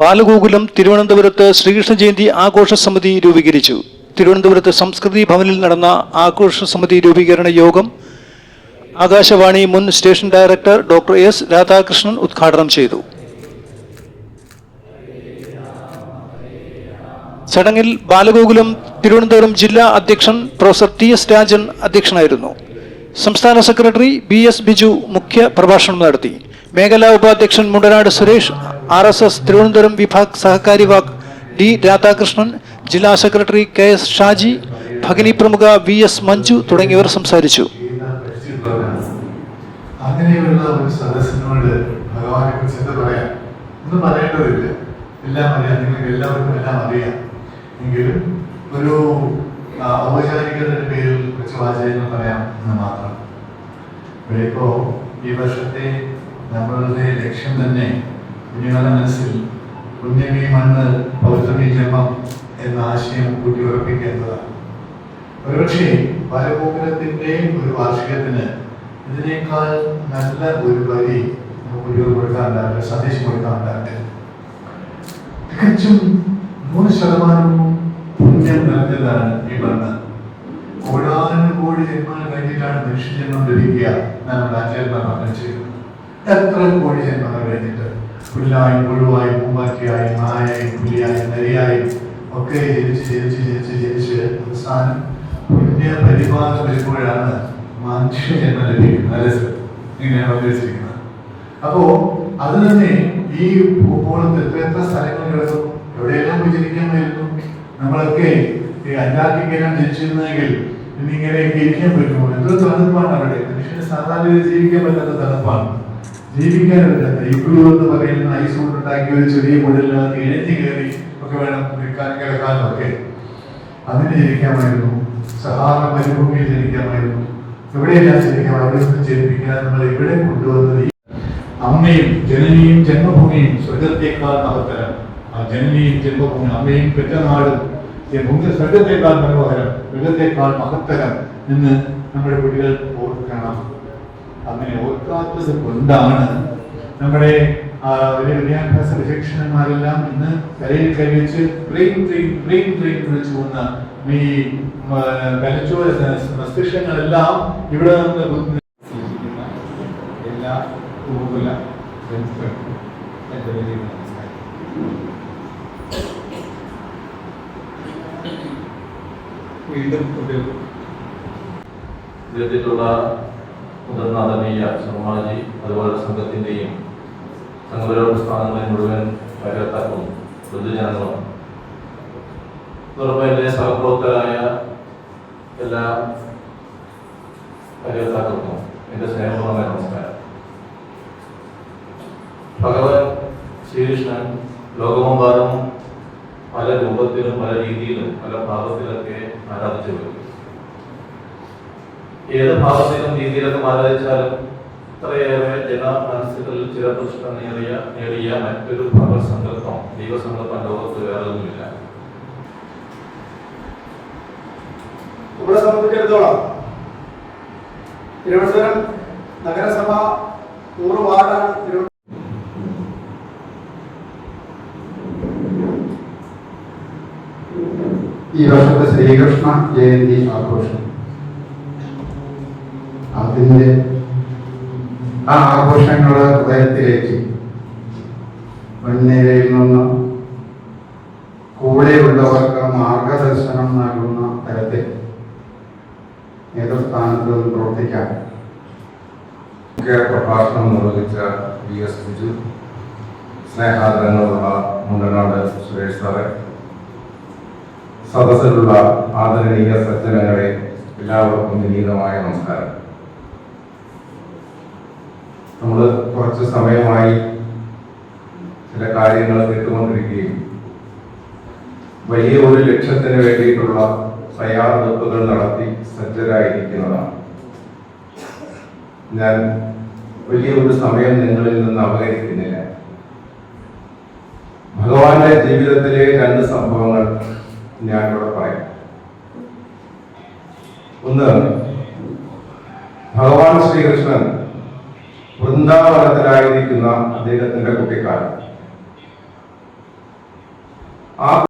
ബാലഗോകുലം തിരുവനന്തപുരത്ത് ശ്രീകൃഷ്ണ ജയന്തി ആഘോഷ സമിതി രൂപീകരിച്ചു. തിരുവനന്തപുരത്ത് സംസ്കൃതി ഭവനിൽ നടന്ന ആഘോഷ സമിതി രൂപീകരണ യോഗം ആകാശവാണി മുൻ station director doctor S Radhakrishnan ഉദ്ഘാടനം ചെയ്തു. ചടങ്ങിൽ ബാലഗോകുലം തിരുവനന്തപുരം ജില്ലാ അധ്യക്ഷൻ പ്രൊഫസർ ടി എസ് രാജൻ അധ്യക്ഷനായിരുന്നു. സംസ്ഥാന സെക്രട്ടറി ബി എസ് ബിജു മുഖ്യ പ്രഭാഷണം നടത്തി. മേഖലാ ഉപാധ്യക്ഷൻ Mundanad Suresh R S S Thiruvananthapuram വിഭാഗ് സഹകാരി വാക് ഡി രാധാകൃഷ്ണൻ ജില്ലാ സെക്രട്ടറി കെ എസ് ഷാജി ഭഗിനി പ്രമുഖ വി എസ് മഞ്ജു തുടങ്ങിയവർ സംസാരിച്ചു. അങ്ങനെയുള്ള ഒരു സദസ്സിനോട് ഭഗവാനെ കുറിച്ച് എന്ത് പറയാം? ഒന്നും പറയേണ്ടതില്ല. എല്ലാം അറിയാം. നിങ്ങൾക്ക് എല്ലാവർക്കും എല്ലാം അറിയാം. എങ്കിലും ഒരു ഔപചാരികതയുടെ പേരിൽ കുറച്ച് വാചകങ്ങൾ പറയാം എന്ന് മാത്രം. ഇവിടെ ഇപ്പോ ഈ വർഷത്തെ നമ്മളുടെ ലക്ഷ്യം തന്നെ കുഞ്ഞുങ്ങളുടെ മനസ്സിൽ പുണ്യമേ മണ്ണ് പൗത്രമേ ജന്മം എന്ന ആശയം കൂട്ടിയുറപ്പിക്കേണ്ടതാണ് ഒരുപക്ഷെ ബാലഗോകുലത്തിന്റെ ഒരു വാർഷികത്തിന് ഇതിനേക്കാൾ നല്ല ഒരു വരി നമുക്ക് കൊടുക്കാറുണ്ടാവില്ല സന്ദേശം കൊടുക്കാറുണ്ടാവില്ല തികച്ചും നൂറ് ശതമാനവും പുണ്യം നിറഞ്ഞതാണ് ഈ മണ്ണ്. കോടാനുകോടി ജന്മങ്ങൾ കഴിഞ്ഞിട്ടാണ് മനുഷ്യജന്മം ലഭിക്കുക എന്നാണ് ആചാര്യന്മാർ പറഞ്ഞു ചെയ്യുന്നത് എത്ര കോടി ജന്മങ്ങൾ കഴിഞ്ഞിട്ട് പുല്ലായി പുഴുവായി പൂമ്പാറ്റിയായി നായായി പുലിയായി നരിയായി ഒക്കെ ജനിച്ച് ജനിച്ച് ജനിച്ച് ജനിച്ച് അവസാനം പുണ്യ പരിപാലനം വരുമ്പോഴാണ് മനുഷ്യ ജന്മം ലഭിക്കുന്നത് ഇങ്ങനെയാണ് ഉദ്ദേശിച്ചിരിക്കുന്നത് അപ്പോ അത് തന്നെ ഈ ഭൂഗോളത്തിൽ എത്ര എത്ര സ്ഥലങ്ങൾ കിടക്കും എവിടെയെല്ലാം പോയി ജനിക്കാമായിരുന്നു നമ്മളൊക്കെ ഈ അന്റാർട്ടിക്കയിലാണ് ജനിച്ചിരുന്നെങ്കിൽ ഇന്നിങ്ങനെയൊക്കെ ഇരിക്കാൻ പറ്റുമോ? എത്ര തണുപ്പാണ് അവിടെ. മനുഷ്യന് സാധാരണ ജീവിക്കാൻ പറ്റാത്ത തണുപ്പാണ്. പറ്റാത്ത ഇഗ്ലൂ എന്ന് പറയുന്ന ഐസ് കൊണ്ടുണ്ടാക്കിയ ഒരു ചെറിയ കുടലിനകത്ത് ഇഴഞ്ഞു കയറി ഒക്കെ വേണം നിൽക്കാൻ കിടക്കാനും ഒക്കെ. അങ്ങനെ ജനിക്കാമായിരുന്നു. സഹാറ മരുഭൂമിയിൽ ജനിക്കാമായിരുന്നു. എവിടെയെല്ലാം ജനിക്കാം? അവിടെ നിന്ന് ജനിപ്പിക്കാൻ നമ്മൾ എവിടെ കൊണ്ടുവന്നത്? അമ്മയും ജനനിയും ജന്മഭൂമിയും സ്വർഗത്തേക്കാൾ മഹത്തരം. ആ ജനനിയും ജന്മഭൂമിയും അമ്മയും പെറ്റനാടും ഭൂമി സ്വർഗത്തേക്കാൾ മനോഹരം മൃഗത്തേക്കാൾ മഹത്തരം എന്ന് നമ്മുടെ കുട്ടികൾ ഓർക്കണം. അങ്ങനെ ഓർക്കാത്തത് കൊണ്ടാണ് നമ്മുടെ വലിയ വിദ്യാഭ്യാസ വിചക്ഷണന്മാരെല്ലാം ഇന്ന് കരയിൽ കൈവച്ച് ബ്രെയിൻ ട്രെയിൻ ബ്രെയിൻ ട്രെയിൻ വിളിച്ചു പോകുന്ന ഈ കലച്ചോര മസ്തിഷ്കങ്ങളെല്ലാം ഇവിടെ നിന്ന് സൂചിപ്പിക്കുന്ന എല്ലാ ഗോകുല ബന്ധുക്കൾക്കും എന്റെ വലിയ നമസ്കാരം. വീണ്ടും ഒരു മുതിർന്ന അതമീയ ശർമാജി അതുപോലെ സംഘത്തിന്റെയും സംഘപരിവാർ പ്രസ്ഥാനങ്ങളെ മുഴുവൻ കാര്യത്താക്കളും പൊതുജനങ്ങളും. അതോടൊപ്പം സഹപ്രവർത്തകരായ എല്ലാ കാര്യത്താക്കൾക്കും എന്റെ സ്നേഹപൂർണമായ നമസ്കാരം. ഭഗവാൻ ശ്രീകൃഷ്ണൻ ലോകമെമ്പാടും പല രൂപത്തിലും പല രീതിയിലും പല ഭാവത്തിലൊക്കെ ആരാധിച്ചു വരും ഏത് ഭാവത്തിലും രീതിയിലൊക്കെ ആലോചിച്ചാലും ഇത്രയേറെ ജന മനസ്സുകളിൽ പ്രശ്നം നേടിയ നേടിയ മറ്റൊരു ഭഗവത്സങ്കല്പം ദൈവസങ്കല്പം ലോകത്ത് വേറെ ഒന്നുമില്ല. നമ്മളെ സംബന്ധിച്ചിടത്തോളം തിരുവനന്തപുരം നഗരസഭ നൂറ് വാർഡാണ് തിരുവനന്തപുരം ഈ വർഷത്തെ ശ്രീകൃഷ്ണ ജയന്തി ആഘോഷം. അതിന്റെ ആ ആഘോഷങ്ങളുടെ ഹൃദയത്തിലേക്ക് മുൻനിരയിൽ നിന്ന് കൂടെയുള്ളവർക്ക് മാർഗദർശനം നൽകുന്ന തരത്തിൽ നേതൃസ്ഥാനത്ത് നിന്ന് പ്രവർത്തിക്കാൻ മുഖ്യ പ്രഭാഷണം നിർവഹിച്ച വി എസ് ബിജു സ്നേഹാദരങ്ങളുള്ള മുണ്ടനാട് സുരേഷ് സാറെ സദസ്സിലുള്ള ആദരണീയ സജ്ജനങ്ങളെ എല്ലാവർക്കും വിനീതമായ നമസ്കാരം. നമ്മൾ കുറച്ച് സമയമായി ചില കാര്യങ്ങൾ കേട്ടുകൊണ്ടിരിക്കുകയും വലിയ ഒരു ലക്ഷ്യത്തിന് വേണ്ടിയിട്ടുള്ള തയ്യാറെടുപ്പുകൾ നടത്തി സജ്ജരായിരിക്കുന്നതാണ്. ഞാൻ വലിയ ഒരു സമയം നിങ്ങളിൽ നിന്ന് അപകരിക്കുന്നില്ല ഭഗവാന്റെ ജീവിതത്തിലെ രണ്ട് സംഭവങ്ങൾ ഞാൻ ഇവിടെ പറയാം. ഒന്ന് ഭഗവാൻ ശ്രീകൃഷ്ണൻ വൃന്ദാവനത്തിലായിരിക്കുന്ന അദ്ദേഹത്തിന്റെ കുട്ടിക്കാലം. ആ